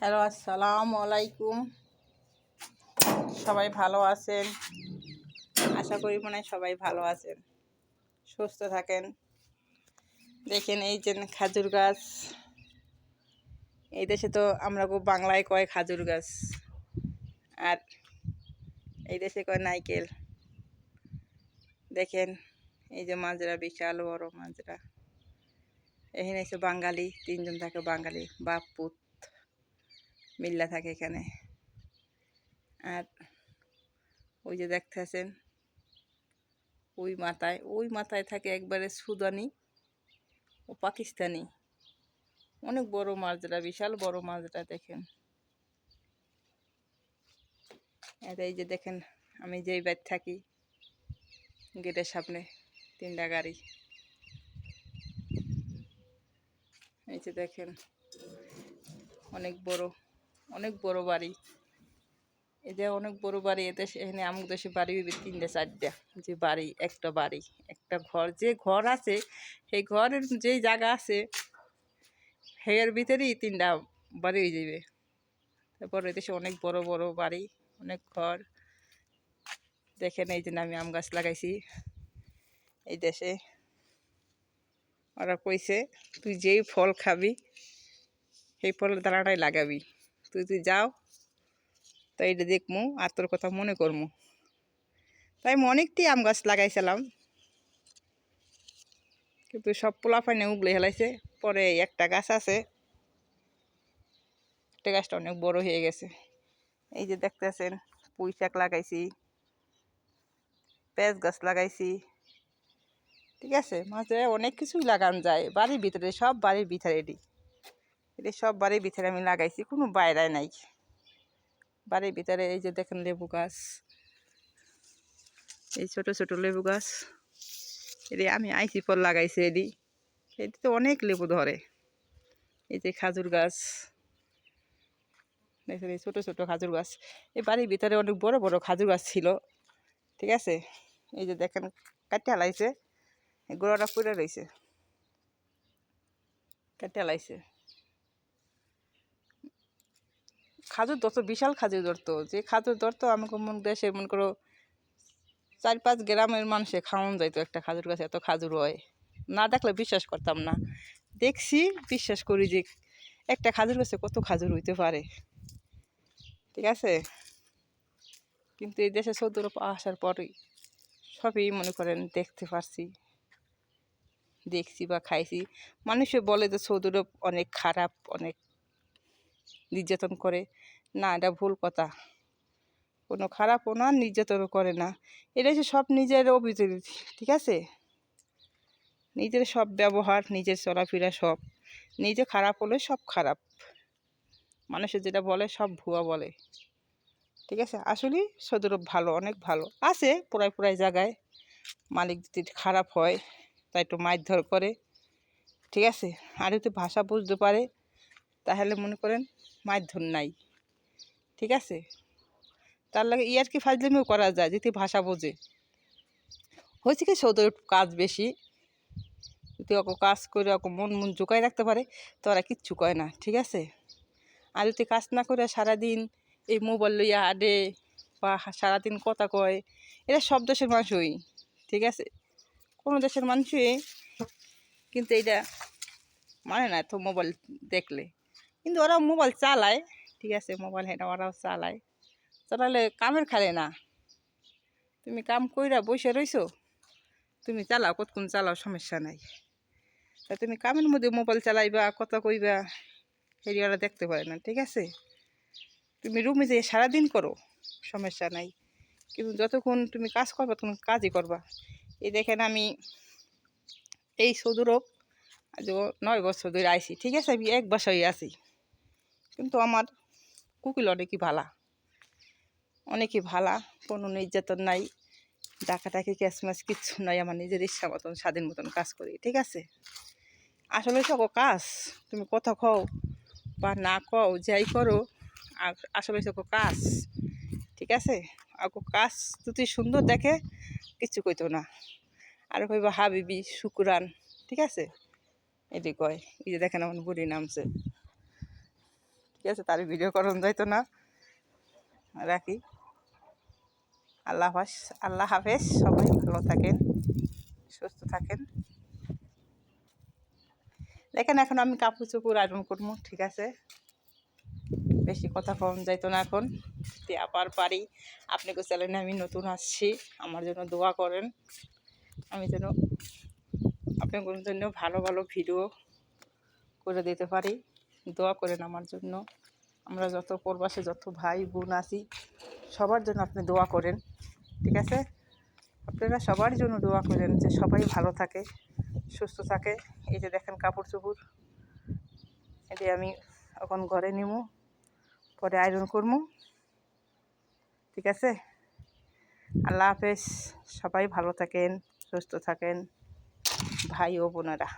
Hello, আসসালামু আলাইকুম। সবাই ভালো আছেন? আশা করি মনে সবাই ভালো আছেন। সুস্থ থাকেন। দেখেন এই যে খাজুর গাছ। এই দেশে তো আমরা খুব বাংলায় কয় খাজুর গাছ। আর এই দেশে কয় নাইকেল। দেখেন, এই যে মাজরা, বিশাল বড় মাজরা। এখানে এসে বাঙালি, তিনজন থাকে বাঙালি, বাপ পুত। মিল্লা থাকে এখানে। আর ওই যে দেখতেছেন, ওই মাথায় ওই মাথায় থাকে একবারে সুদানি ও পাকিস্তানি। অনেক বড় মাজরা, বিশাল বড় মাজরা দেখেন। এই যে দেখেন, আমি যেই বাড়ি থাকি, গেটের সামনে তিনটা গাড়ি। এই যে দেখেন, অনেক বড় অনেক বড় বাড়ি। যে অনেক বড় বাড়ি এতে এখানে আমুক দেশে বাড়ি হইবে তিনটে, চারটা। যে বাড়ি, একটা বাড়ি, একটা ঘর। যে ঘর আছে, সেই ঘরের যে জায়গা আছে হের ভিতরেই তিনটা বাড়ি হয়ে যাবে তারপর এদেশে অনেক বড় বড় বাড়ি, অনেক ঘর। দেখেন এই জন্য আমি আম গাছ লাগাইছি এই দেশে। ওরা কইছে, তুই যেই ফল খাবি, সেই ফলের দানাটাই লাগাবি। তুই তুই যাও। তো এটা দেখমু, আর তোর কথা মনে করমু। তাই আমি অনেকটি আম গাছ লাগাইছিলাম। কিন্তু সব পোলা পাইনে উগলে হেলাইছে পরে একটা গাছ আছে। একটা গাছটা অনেক বড় হয়ে গেছে। এই যে দেখতেছেন, পুঁই শাক লাগাইছি। পেঁয়াজ গাছ লাগাইছি। ঠিক আছে, মাঝে অনেক কিছুই লাগানো যায়। বাড়ির ভিতরে, সব বাড়ির ভিতরে এটি এটি সব বাড়ির ভিতরে আমি লাগাইছি, কোনো বাইরে নাই। বাড়ির ভিতরে এই যে দেখেন লেবু গাছ, এই ছোট ছোট লেবু গাছ, এটি আমি আইসি ফল লাগাইছি এটি এটি তো অনেক লেবু ধরে। এই যে খাজুর গাছ, দেখেন এই ছোটো ছোটো খাজুর গাছ। এই বাড়ির ভিতরে অনেক বড় বড় খাজুর গাছ ছিল, ঠিক আছে? এই যে দেখেন কাটিয়ে হালাইছে গোড়াটা পুড়ে রয়েছে কাটিয়ে হালাইছে খাজুর ধরতো বিশাল খাজুর ধরতো যে খাজুর ধরতো আমি মন দেশে মনে করো চার পাঁচ গ্রামের মানুষে খাওয়ান যাইতো একটা খাজুর গাছে, এত খাজুর হয়। না দেখলে বিশ্বাস করতাম না। দেখছি, বিশ্বাস করি যে একটা খাজুর গাছে কত খাজুর হইতে পারে। ঠিক আছে? কিন্তু এই দেশে সৌদি আসার পরেই সবই মনে করেন দেখতে পারছি। দেখছি বা খাইছি। মানুষে বলে যে সৌদি অনেক খারাপ, অনেক নির্যাতন করে। না, এটা ভুল কথা। কোনো খারাপও না, নির্যাতনও করে না। এটা হচ্ছে সব নিজের অভিযোগ ঠিক আছে? নিজের সব ব্যবহার, নিজের চলাফেরা সব। নিজে খারাপ হলে সব খারাপ। মানুষের যেটা বলে, সব ভুয়া বলে। ঠিক আছে? আসলেই সদরব ভালো, অনেক ভালো। আছে পুরাই পুরাই জায়গায়। মালিক যদি খারাপ হয়, তাই একটু মারধর করে। ঠিক আছে? আর যদি ভাষা বুঝতে পারে, তাহলে মনে করেন মারধর নাই। ঠিক আছে? তার লাগে ইয়ার কি ফাজলামিও করা যায়, যদি ভাষা বোঝে। হয়েছে কি সৌদের কাজ বেশি? যদি অত কাজ করে অত মন মন জোগায় রাখতে পারে, তো ওরা কিচ্ছু কয় না, ঠিক আছে? আর যদি কাজ না করে সারাদিন এই মোবাইল লইয়া আডে বা সারাদিন কথা কয় এটা সব দেশের মানুষই, ঠিক আছে? কোনো দেশের মানুষই কিন্তু এইটা মানে না তো মোবাইল দেখলে। কিন্তু ওরা মোবাইল চালায়, ঠিক আছে মোবাইল হ্যাঁ ওরাও চালায়। চালালে কামের খালে না। তুমি কাম কইরা বসে রইছো, তুমি চালাও, কতক্ষণ চালাও, সমস্যা নাই। তা তুমি কামের মধ্যে মোবাইল চালাইবা, কথা কইবা হেরি ওরা দেখতে পারে না, ঠিক আছে? তুমি রুমে যেয়ে সারাদিন করো, সমস্যা নাই। কিন্তু যতক্ষণ তুমি কাজ করবা তখন কাজই করবা। এই দেখেন আমি এই সদুরব আজ নয় বছর ধরে আইছি, ঠিক আছে? আমি এক বাসায় আছি। কিন্তু আমার কুকিল অনেকই ভালা। অনেকই ভালা, কোনো নির্যাতন নাই ডাকাটাকি ক্যাশমাস, কিচ্ছু নাই, আমার নিজের ইচ্ছা মতন, স্বাধীন মতন কাজ করি, ঠিক আছে? আসলে সব কাজ, তুমি কথা কও বা না কও, যাই করো আসলে সব কাজ, ঠিক আছে? আর কাজ যদি সুন্দর দেখে, কিচ্ছু কইতো না। আর কইবা, হাবিবি, শুকুরান ঠিক আছে? এটি কয়, এই যে দেখেন আমার বুড়ি নামছে ঠিক আছে তার ভিডিও করুন যাইতো না? রাখি। আল্লাহ হাফেজ আল্লাহ হাফেজ, সবাই ভালো থাকেন, সুস্থ থাকেন। দেখেন, এখন আমি কাপড় চুপুর আয়রন করব, ঠিক আছে? বেশি কথা কম যাইতো না এখন আবার পারি আপনি আপনাকে চ্যানেলে আমি নতুন আসছি, আমার জন্য দোয়া করেন। আমি যেন আপনাদের জন্য ভালো ভালো ভিডিও করে দিতে পারি। দোয়া করেন আমার জন্য। আমরা যত প্রবাসে যত ভাই বোন আছি, সবার জন্য আপনি দোয়া করেন, ঠিক আছে? আপনারা সবার জন্য দোয়া করেন যে সবাই ভালো থাকে, সুস্থ থাকে। এই যে দেখেন কাপড় চোপড় এটি আমি এখন ঘরে নিব পরে আয়রন করব ঠিক আছে? আল্লাহ হাফেজ, সবাই ভালো থাকেন, সুস্থ থাকেন, ভাই ও বোনেরা।